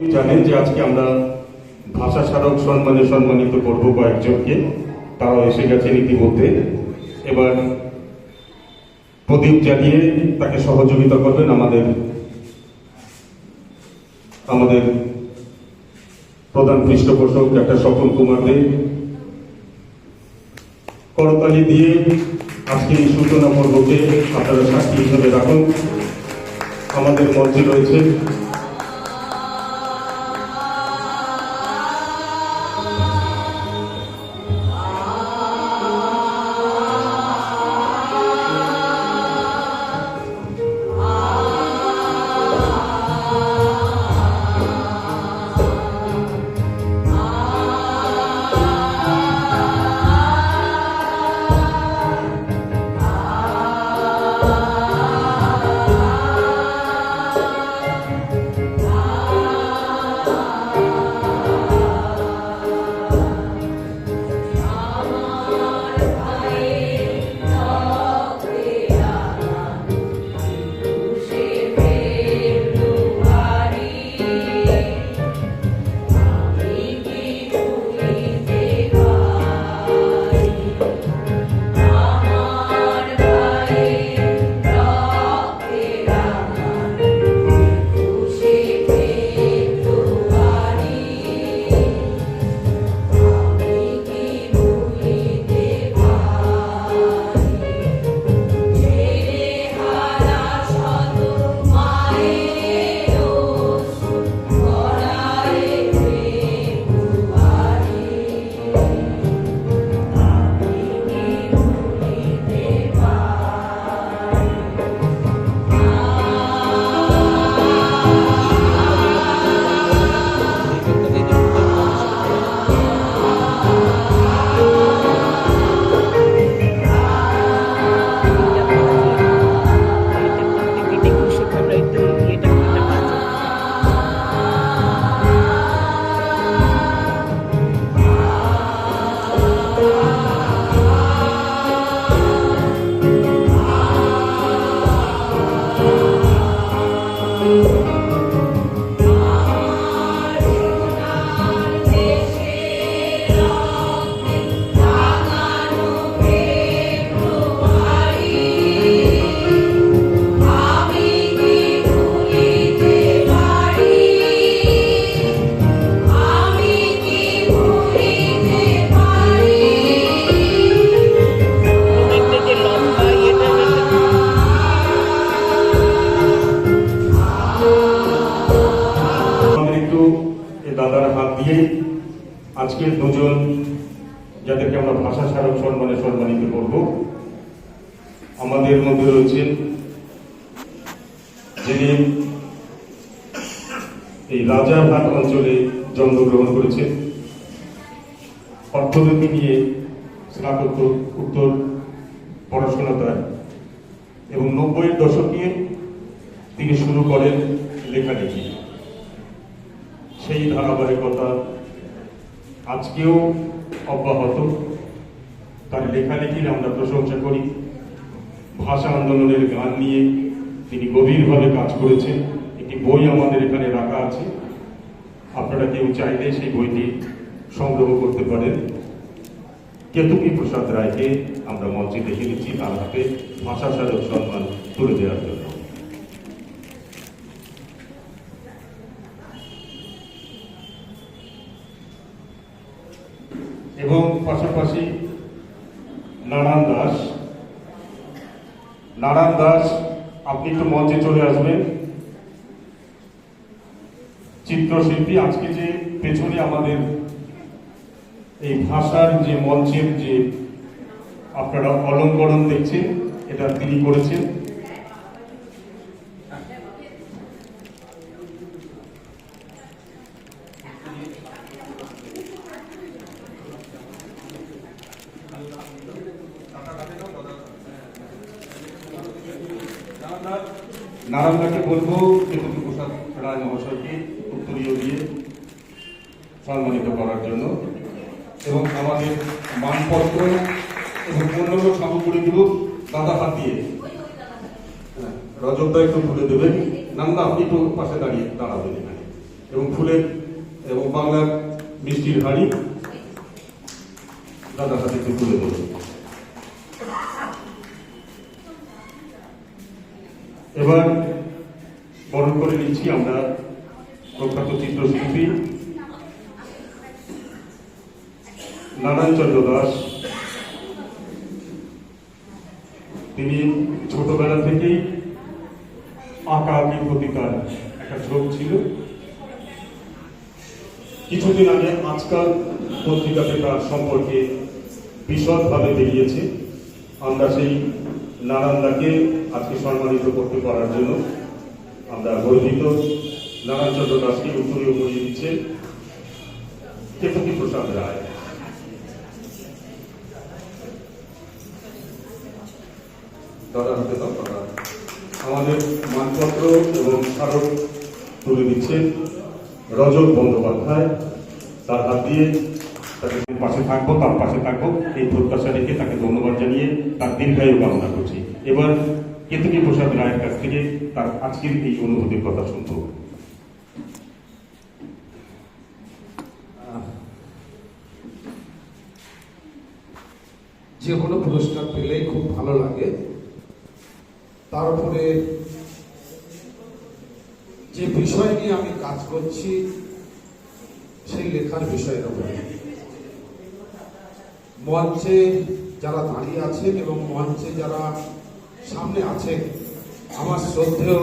জানেন যে আজকে আমরা ভাষা স্মারক সম্মানে সম্মানিত করব কয়েকজনকে। তারাও এসে গেছেন ইতিমধ্যে। এবার প্রদীপ জ্বালিয়ে তাকে সহযোগিতা করবেন আমাদের আমাদের প্রধান পৃষ্ঠপোষক একটা স্বপন কুমার দে। করতালি দিয়ে আজকে এই সূচনা পর্বকে আপনারা সাক্ষী হিসেবে রাখুন। আমাদের মঞ্চে রয়েছে হাত আজকের দুজন যাদেরকে আমরা ভাষা স্মারক সম্মানে সম্মানিত করব। আমাদের মধ্যে রয়েছেন যিনি এই রাজারহাট অঞ্চলে জন্মগ্রহণ করেছেন। অর্থনীতি নিয়ে স্নাতক উত্তর পড়াশোনা তার এবং নব্বইয়ের দশকে তিনি শুরু করেন লেখালেখি। সেই ধারাবাহিকতা আজকেও অব্যাহত। তার লেখালেখির আমরা প্রশংসা করি। ভাষা আন্দোলনের গান নিয়ে তিনি গভীরভাবে কাজ করেছেন। একটি বই আমাদের এখানে রাখা আছে। আপনারা কেউ চাইলে সেই বইটি সংগ্রহ করতে পারেন। কেতুকী প্রসাদ রায়কে আমরা মঞ্চে দেখে নিচ্ছি। তার হাতে ভাষা সম্মান তুলে দেওয়ার জন্য। এবং পাশাপাশি নারায়ণ দাস। নারায়ণ দাস, আপনি একটু মঞ্চে চলে আসবেন। চিত্রশিল্পী, আজকে যে পেছনে আমাদের এই ভাষার যে মঞ্চের যে আপনারা অলঙ্করণ দেখছেন, এটা তিনি করেছেন। নারায়ণদাকে বলব কেতুকী প্রসাদ রায় মহাশয়কে উত্তরীয় দিয়ে সম্মানিত করার জন্য এবং আমাদের মানপত্র এবং অন্যান্য সামগ্রীগুলো দাদা হাত দিয়ে। হ্যাঁ, রজতদা একটু তুলে দেবেন নান্দা আপনি একটু পাশে দাঁড়িয়ে দাঁড়াবেন এখানে। এবং ফুলের এবং বাংলার মিষ্টির হাড়ি দাদার হাতে একটু তুলে দেবো এবার বরণ করে নিচ্ছি আমরা প্রখ্যাত চিত্রশিল্পী নারায়ণ চন্দ্র দাস। তিনি ছোটবেলা থেকেই আঁকা আঁকির প্রতি তার একটা ঝোঁক ছিল। কিছুদিন আগে আজকাল পত্রিকাতে তার সম্পর্কে বিশদভাবে বেরিয়েছে। আমরা সেই নারায়ণদাকে আজকে সম্মানিত করতে পারার জন্য আমরা গর্বিত নারায়ণ চন্দ্র দাসকে উত্তরীয় করিয়ে দিচ্ছে। কেতকী প্রসাদ রায়। দাদা আমাদের মানপত্র এবং স্মারক তুলে দিচ্ছেন রজত বন্দ্যোপাধ্যায়। তার হাত দিয়ে তাকে পাশে থাকব, তার পাশে থাকব। এই প্রত্যাশা রেখে তাকে ধন্যবাদ জানিয়ে তার দীর্ঘায়ু কামনা করছি। এবার কেতকী প্রসাদ রায়ের কাছ থেকে তার আজকের এই অনুভূতির কথা শুনব। যে কোনো পুরস্কার পেলেই খুব ভালো লাগে। তারপরে যে বিষয় নিয়ে আমি কাজ করছি, সেই লেখার বিষয়ের উপরে মঞ্চে যারা দাঁড়িয়ে আছেন এবং মঞ্চে যারা সামনে আছেন আমার শ্রদ্ধেয়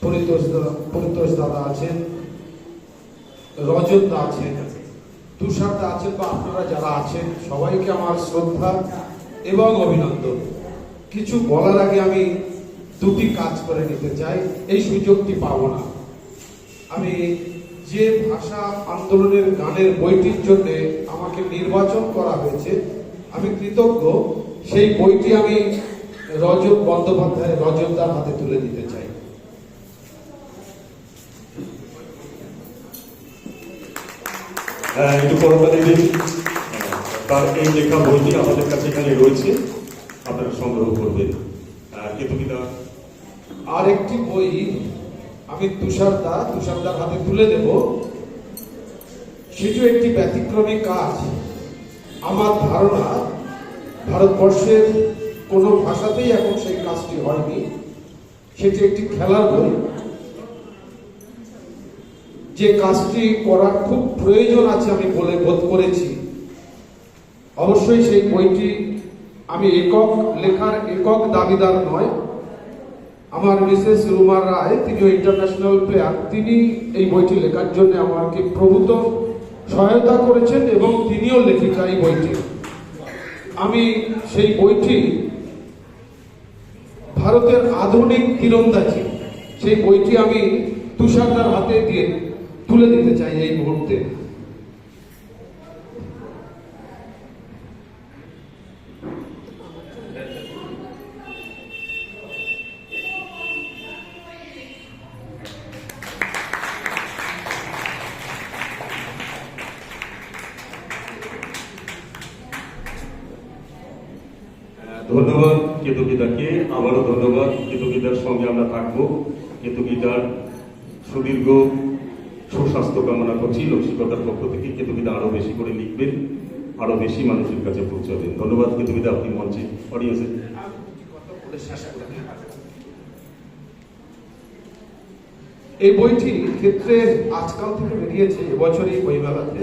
পরিতোষ দা- পরিতোষ দাদা আছেন, রজত দা আছেন তুষারদা আছেন বা আপনারা যারা আছেন, সবাইকে আমার শ্রদ্ধা এবং অভিনন্দন। কিছু বলার আগে আমি দুটি কাজ করে নিতে চাই, এই সুযোগটি পাব না। আমি যে ভাষা আন্দোলনের গানের বইটির জন্য আমাকে নির্বাচন করা হয়েছে, আমি কৃতজ্ঞ। সেই বইটি আমি রজত বন্দ্যোপাধ্যায় রজতদার হাতে তুলে দিতে চাই। একটু দেবেন তার এই লেখা বইটি আমাদের কাছে এখানে রয়েছে আপনারা সংগ্রহ করবেন। আহ, কেতকীদা আর একটি বই আমি তুষারদা তুষারদার হাতে তুলে দেব। সেটিও একটি ব্যতিক্রমী কাজ। আমার ধারণা ভারতবর্ষের কোনো ভাষাতেই এখন সেই কাজটি হয়নি। সেটি একটি খেলার বই। যে কাজটি করার খুব প্রয়োজন আছে আমি বলে বোধ করেছি। অবশ্যই সেই বইটি আমি একক লেখার একক দাবিদার নয়। আমার মিসেস রুমা রায় তিনিও ইন্টারন্যাশনাল প্লেয়ার, তিনি এই বইটি লেখার জন্য আমাকে প্রভূত সহায়তা করেছেন এবং তিনিও লেখিকা এই বইটি। আমি সেই বইটি ভারতের আধুনিক তীরন্দাজি, সেই বইটি আমি তুষারদার হাতে দিয়ে তুলে দিতে চাই এই মুহূর্তে। ধন্যবাদ। কেতকিদাকে আবারও ধন্যবাদ। কেতকিদার সঙ্গে আমরা থাকব। কেতকিদার সুদীর্ঘ সুস্বাস্থ্য কামনা করছি। লক্ষ্মীকতার পক্ষ থেকে কেতকিদা আরও বেশি করে লিখবেন আরও বেশি মানুষের কাছে পৌঁছাবেন। ধন্যবাদ। কেতকিদা আপনি মঞ্চে অডিয়েন্সে এই বইটি ক্ষেত্রে আজকাল থেকে বেরিয়েছে এবছর এই বইমেলাতে।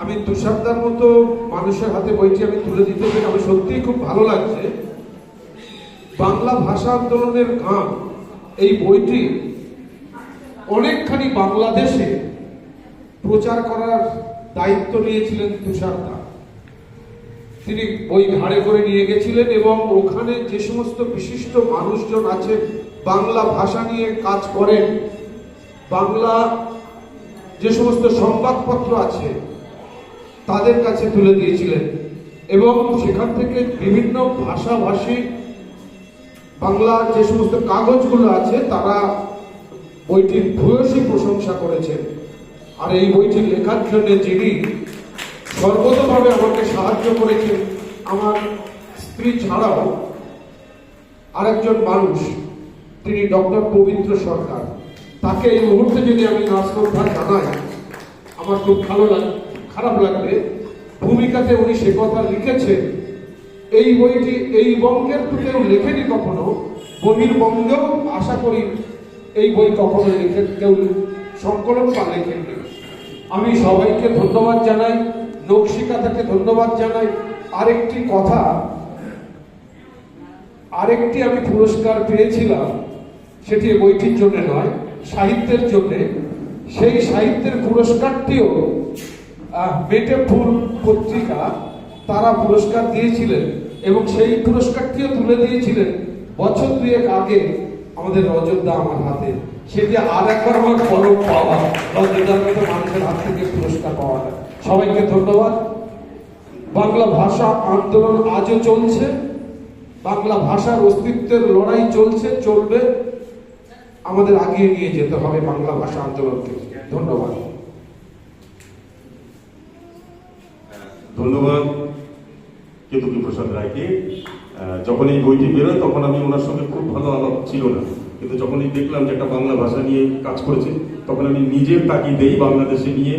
আমি তুষারদার মতো মানুষের হাতে বইটি আমি তুলে দিতে পেরে আমি সত্যিই খুব ভালো লাগছে। বাংলা ভাষা আন্দোলনের গান এই বইটি অনেকখানি বাংলাদেশে প্রচার করার দায়িত্ব নিয়েছিলেন তুষারদা তিনি বই ঘাড়ে করে নিয়ে গেছিলেন এবং ওখানে যে সমস্ত বিশিষ্ট মানুষজন আছে বাংলা ভাষা নিয়ে কাজ করেন, বাংলা যে সমস্ত সংবাদপত্র আছে তাদের কাছে তুলে দিয়েছিলেন। এবং সেখান থেকে বিভিন্ন ভাষাভাষী বাংলার যে সমস্ত কাগজগুলো আছে, তারা বইটির ভূয়সী প্রশংসা করেছেন। আর এই বইটি লেখার জন্য যিনি সর্বতভাবে আমাকে সাহায্য করেছেন, আমার স্ত্রী ছাড়াও আরেকজন মানুষ, তিনি ডক্টর পবিত্র সরকার। তাকে এই মুহূর্তে যদি আমি শ্রদ্ধা জানাই, আমার খুব ভালো লাগ। খারাপ লাগবে। ভূমিকাতে উনি সে কথা লিখেছেন। এই বইটি এই বঙ্গের তো কেউ লেখেনি কখনো। বহির্বঙ্গেও আশা করি এই বই কখনো লিখে কেউ সংকলন বা লেখেননি আমি সবাইকে ধন্যবাদ জানাই, নকশিকা থেকে ধন্যবাদ জানাই। আরেকটি কথা, আরেকটি আমি পুরস্কার পেয়েছিলাম, সেটি বইটির জন্য নয়, সাহিত্যের জন্য। সেই সাহিত্যের পুরস্কারটিও ফুল পত্রিকা তারা পুরস্কার দিয়েছিলেন এবং সেই পুরস্কারটিও তুলে দিয়েছিলেন বছর দুয়েক আগে আমাদের রজতদা আমার হাতে। সেটি আর একবার আমার পরম পাওয়া রজতদার মতো মানুষের হাত থেকে পুরস্কার পাওয়াটা সবাইকে ধন্যবাদ। বাংলা ভাষা আন্দোলন আজও চলছে। বাংলা ভাষার অস্তিত্বের লড়াই চলছে, চলবে। আমাদের আগিয়ে নিয়ে যেতে হবে বাংলা ভাষা আন্দোলনকে। ধন্যবাদ। ধন্যবাদ। কেতুকি প্রসাদ রায়কে যখন এই বইটি বেরোয়, তখন আমি ওনার সঙ্গে খুব ভালো আলাপ ছিল না। কিন্তু যখনই দেখলাম যে একটা বাংলা ভাষা নিয়ে কাজ করেছে, তখন আমি নিজের তাগিদেই বাংলাদেশে নিয়ে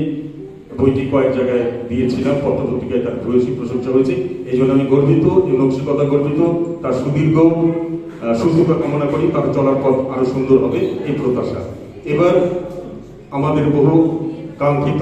বইটি কয়েক জায়গায় দিয়েছিলাম। পত্রপত্রিকায় তার ভূয়সী প্রশংসা হয়েছে। এই জন্য আমি গর্বিত এই নকশিকতা গর্বিত, তার সুদীর্ঘ সুস্থতা কামনা করি, তার চলার পথ আরও সুন্দর হবে, এই প্রত্যাশা। এবার আমাদের বহু কাঙ্ক্ষিত